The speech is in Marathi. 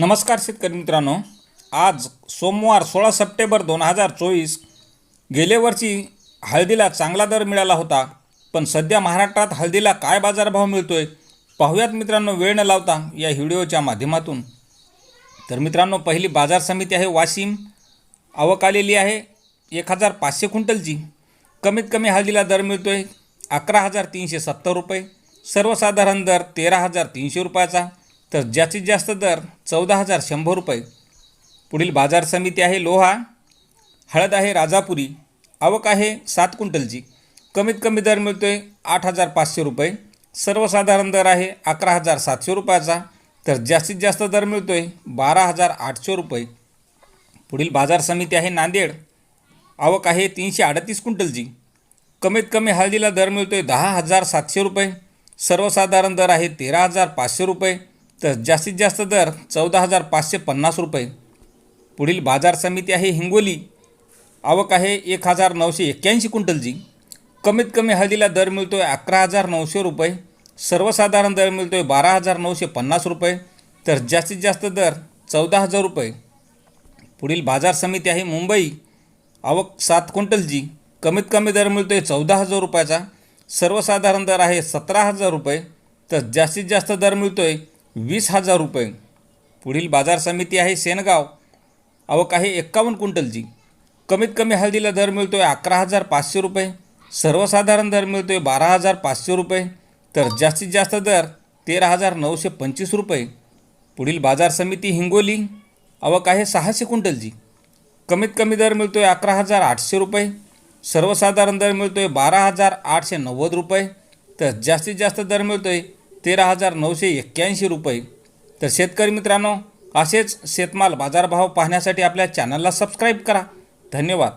नमस्कार शेतकरी मित्रांनो. आज सोमवार सोळा सप्टेंबर दोन हजार चोवीस. गेल्या वर्षी हळदीला चांगला दर मिळाला होता पण सध्या महाराष्ट्रात हळदीला काय बाजारभाव मिळतो आहे पाहुयात मित्रांनो वेळ न लावता या व्हिडिओच्या माध्यमातून. तर मित्रांनो पहिली बाजार समिती आहे वाशिम. आवक आलेली आहे एक हजार पाचशे क्विंटलची. कमीत कमी हळदीला दर मिळतो आहे अकरा हजार तीनशे सत्तर रुपये. सर्वसाधारण दर तेरा हजार तीनशे रुपयाचा. तर जास्तीत जास्त दर चौदा हजार शंभर रुपये. पुढील बाजार समिती आहे लोहा हळद आहे राजापुरी आवक आहे सात क्विंटलची. कमीत कमी दर मिळतो आहे आठ हजार पाचशे रुपये. सर्वसाधारण दर आहे अकरा हजार सातशे रुपयाचा. तर जास्तीत जास्त दर मिळतो आहे बारा हजार आठशे रुपये. पुढील बाजार समिती आहे नांदेड आवक आहे तीनशे अडतीस क्विंटलची. कमीत कमी हळदीला दर मिळतो आहे दहा हजार सातशे रुपये. सर्वसाधारण दर आहे तेरा हजार पाचशे रुपये. तर जास्तीत जास्त दर चौदा हजार पाचशे पन्नास रुपये. पुढील बाजार समिती आहे हिंगोली. आवक आहे एक हजार नऊशे एक्क्याऐंशी क्विंटलची कमीत कमी हळदीला दर मिळतो आहे अकरा हजार नऊशे रुपये. सर्वसाधारण दर मिळतो आहे बारा हजार नऊशे पन्नास रुपये. तर जास्तीत जास्त दर चौदा हजार रुपये. पुढील बाजार समिती आहे मुंबई. आवक सात क्विंटलची कमीत कमी दर मिळतो आहे चौदा हजार रुपयाचा. सर्वसाधारण दर आहे सतरा हजार रुपये. तर जास्तीत जास्त दर मिळतो आहे वीस हजार रुपये. पुढील बाजार समिती आहे सेनगाव. आवक आहे एक्कावन्न क्विंटलची. कमीत कमी हळदीला दर मिळतो आहे अकरा हजार पाचशे रुपये. सर्वसाधारण दर मिळतो आहे बारा हजार पाचशे रुपये. तर जास्तीत जास्त दर तेरा हजार नऊशे पंचवीस रुपये. पुढील बाजार समिती हिंगोली. आवक आहे सहाशे क्विंटलची. कमीत कमी दर मिळतो आहे अकरा हजार आठशे रुपये. सर्वसाधारण दर मिळतो आहे बारा हजार आठशे नव्वद रुपये. तर जास्तीत जास्त दर मिळतो आहे तेरा हजार नऊशे एक्क्याऐंशी रुपये. तर शेतकरी मित्रांनो असेच शेतमाल बाजारभाव पाहण्यासाठी आपल्या चॅनलला सबस्क्राईब करा. धन्यवाद.